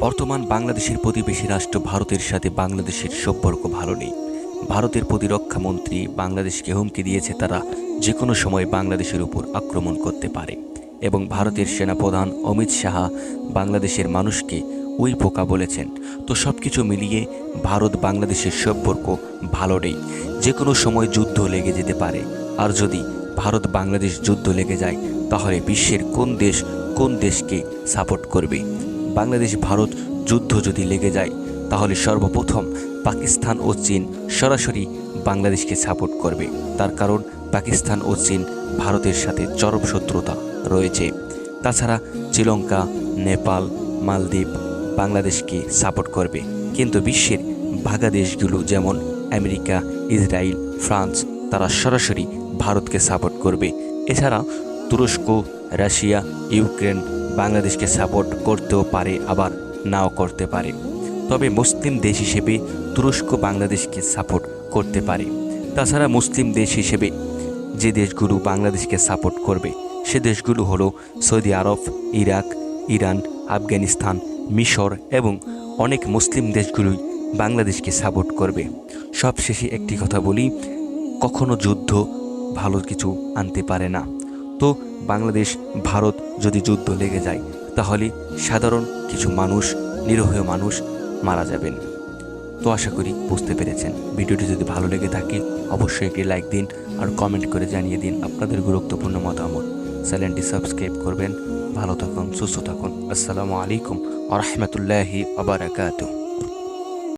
বর্তমান বাংলাদেশের প্রতিবেশী রাষ্ট্র ভারতের সাথে বাংলাদেশের সম্পর্ক ভালো নেই। ভারতের প্রতিরক্ষা মন্ত্রী বাংলাদেশকে হুমকি দিয়েছে তারা যে কোনো সময় বাংলাদেশের উপর আক্রমণ করতে পারে। এবং ভারতের সেনাপ্রধান অমিত শাহ বাংলাদেশের মানুষকে ওই পোকা বলেছেন। তো সব কিছু মিলিয়ে ভারত বাংলাদেশের সম্পর্ক ভালো নেই। যে কোনো সময় যুদ্ধ লেগে যেতে পারে। আর যদি ভারত বাংলাদেশ যুদ্ধ লেগে যায়, তাহলে বিশ্বের কোন দেশ কোন দেশকে সাপোর্ট করবে? বাংলাদেশ, ভারত যুদ্ধ যদি লেগে যায়, তাহলে সর্বপ্রথম পাকিস্তান ও চীন সরাসরি বাংলাদেশকে সাপোর্ট করবে। তার কারণ পাকিস্তান ও চীন ভারতের সাথে চরম শত্রুতা রয়েছে। তাছাড়া শ্রীলঙ্কা, নেপাল, মালদ্বীপ বাংলাদেশকে সাপোর্ট করবে। কিন্তু বিশ্বের ভাগা দেশগুলো যেমন আমেরিকা, ইসরায়েল, ফ্রান্স, তারা সরাসরি ভারতকে সাপোর্ট করবে। এছাড়া তুরস্ক রাশিয়া, ইউক্রেন বাংলাদেশকে সাপোর্ট করতেও পারে, আবার নাও করতে পারে। তবে মুসলিম দেশ হিসেবে তুরস্ক বাংলাদেশকে সাপোর্ট করতে পারে। তাছাড়া মুসলিম দেশ হিসেবে যে দেশগুলো বাংলাদেশকে সাপোর্ট করবে, সে দেশগুলো হলো Saudi Arab, Iraq, Iran, Afghanistan, মিশর এবং অনেক মুসলিম দেশগুলোই বাংলাদেশকে সাপোর্ট করবে। সবশেষে একটি কথা বলি, কখনো যুদ্ধ ভালো কিছু আনতে পারে না। তো বাংলাদেশ, ভারত যদি যুদ্ধ লেগে যায়, তাহলে সাধারণ কিছু মানুষ, নিরীহ মানুষ মারা যাবেন। তো আশা করি বুঝতে পেরেছেন। ভিডিওটি যদি ভালো লেগে থাকে, অবশ্যই একটি লাইক দিন আর কমেন্ট করে জানিয়ে দিন আপনাদের গুরুত্বপূর্ণ মতামত। চ্যানেলটি সাবস্ক্রাইব করবেন। ভালো থাকুন, সুস্থ থাকুন। আসসালামু আলাইকুম আ রহমতুল্লাহি আবরাকাতুহ